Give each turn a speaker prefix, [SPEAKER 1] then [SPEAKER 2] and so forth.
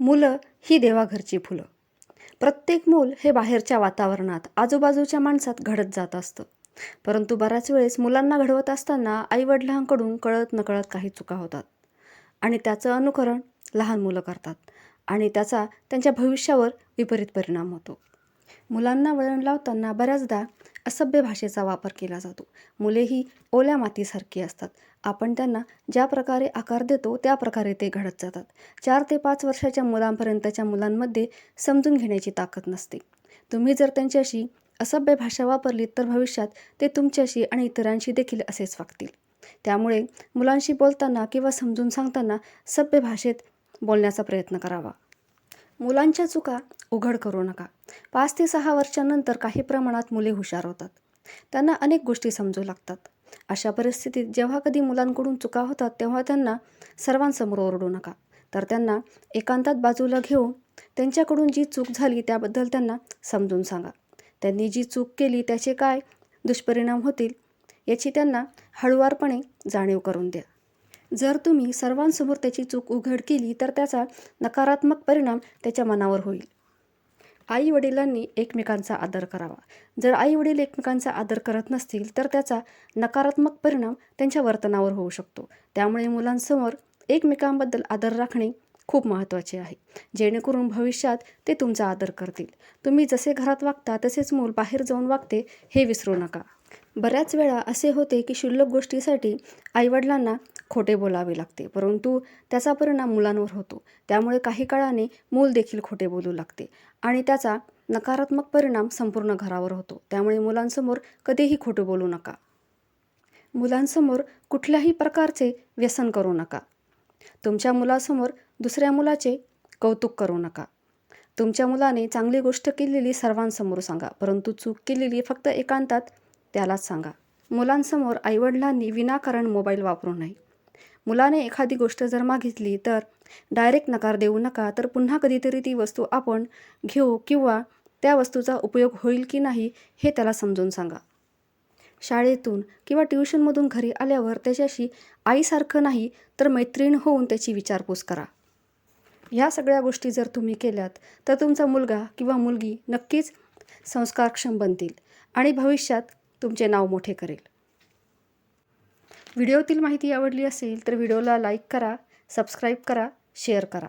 [SPEAKER 1] मुलं ही देवाघरची फुलं. प्रत्येक मूल हे बाहेरच्या वातावरणात आजूबाजूच्या माणसात घडत जात असतं. परंतु बऱ्याच वेळेस मुलांना घडवत असताना आईवडिलांकडून कळत नकळत काही चुका होतात. आणि त्याचं अनुकरण लहान मुलं करतात आणि त्याचा त्यांच्या भविष्यावर विपरीत परिणाम होतो. मुलांना वळण लावताना बऱ्याचदा असभ्य भाषेचा वापर केला जातो. मुले ही ओल्या मातीसारखी असतात. आपण त्यांना ज्या प्रकारे आकार देतो त्या प्रकारे ते घडत जातात. चार ते पाच वर्षाच्या मुलांपर्यंतच्या मुलांमध्ये समजून घेण्याची ताकद नसते. तुम्ही जर त्यांच्याशी असभ्य भाषा वापरली तर भविष्यात ते तुमच्याशी आणि इतरांशी देखील असेच वागतील. त्यामुळे मुलांशी बोलताना किंवा समजून सांगताना सभ्य भाषेत बोलण्याचा प्रयत्न करावा. मुलांच्या चुका उघड करू नका. पाच ते सहा वर्षांनंतर काही प्रमाणात मुले हुशार होतात. त्यांना अनेक गोष्टी समजू लागतात. अशा परिस्थितीत जेव्हा कधी मुलांकडून चुका होतात तेव्हा त्यांना सर्वांसमोर ओरडू नका. तर त्यांना एकांतात बाजूला घेऊन त्यांच्याकडून जी चूक झाली त्याबद्दल त्यांना समजून सांगा. त्यांनी जी चूक केली त्याचे काय दुष्परिणाम होतील याची त्यांना हळुवारपणे जाणीव करून द्या. जर तुम्ही सर्वांसमोर त्याची चूक उघड केली तर त्याचा नकारात्मक परिणाम त्याच्या मनावर होईल. आई वडिलांनी एकमेकांचा आदर करावा. जर आई वडील एकमेकांचा आदर करत नसतील तर त्याचा नकारात्मक परिणाम त्यांच्या वर्तनावर होऊ शकतो. त्यामुळे मुलांसमोर एकमेकांबद्दल आदर राखणे खूप महत्त्वाचे आहे. जेणेकरून भविष्यात ते तुमचा आदर करतील. तुम्ही जसे घरात वागता तसेच मूल बाहेर जाऊन वागते हे विसरू नका. बऱ्याच वेळा असे होते की क्षुल्लक गोष्टीसाठी आईवडिलांना खोटे बोलावे लागते. परंतु त्याचा परिणाम मुलांवर होतो. त्यामुळे काही काळाने मूल देखील खोटे बोलू लागते आणि त्याचा नकारात्मक परिणाम संपूर्ण घरावर होतो. त्यामुळे मुलांसमोर कधीही खोटे बोलू नका. मुलांसमोर कुठल्याही प्रकारचे व्यसन करू नका. तुमच्या मुलासमोर दुसऱ्या मुलाचे कौतुक करू नका. तुमच्या मुलाने चांगली गोष्ट केलेली सर्वांसमोर सांगा. परंतु चूक केलेली फक्त एकांतात त्यालाच सांगा. मुलांसमोर आईवडिलांनी विनाकारण मोबाईल वापरू नये. मुलाने एखादी गोष्ट जर मागितली तर डायरेक्ट नकार देऊ नका तर पुन्हा कधीतरी ती वस्तू आपण घेऊ किंवा त्या वस्तूचा उपयोग होईल की नाही हे त्याला समजून सांगा. शाळेतून किंवा ट्युशनमधून घरी आल्यावर त्याच्याशी आईसारखं नाही तर मैत्रीण होऊन त्याची विचारपूस करा. ह्या सगळ्या गोष्टी जर तुम्ही केल्यात तर तुमचा मुलगा किंवा मुलगी नक्कीच संस्कारक्षम बनतील आणि भविष्यात तुमचे नाव मोठे करेल. व्हिडिओतील माहिती आवडली असेल तर व्हिडिओला लाईक करा सबस्क्राईब करा शेअर करा.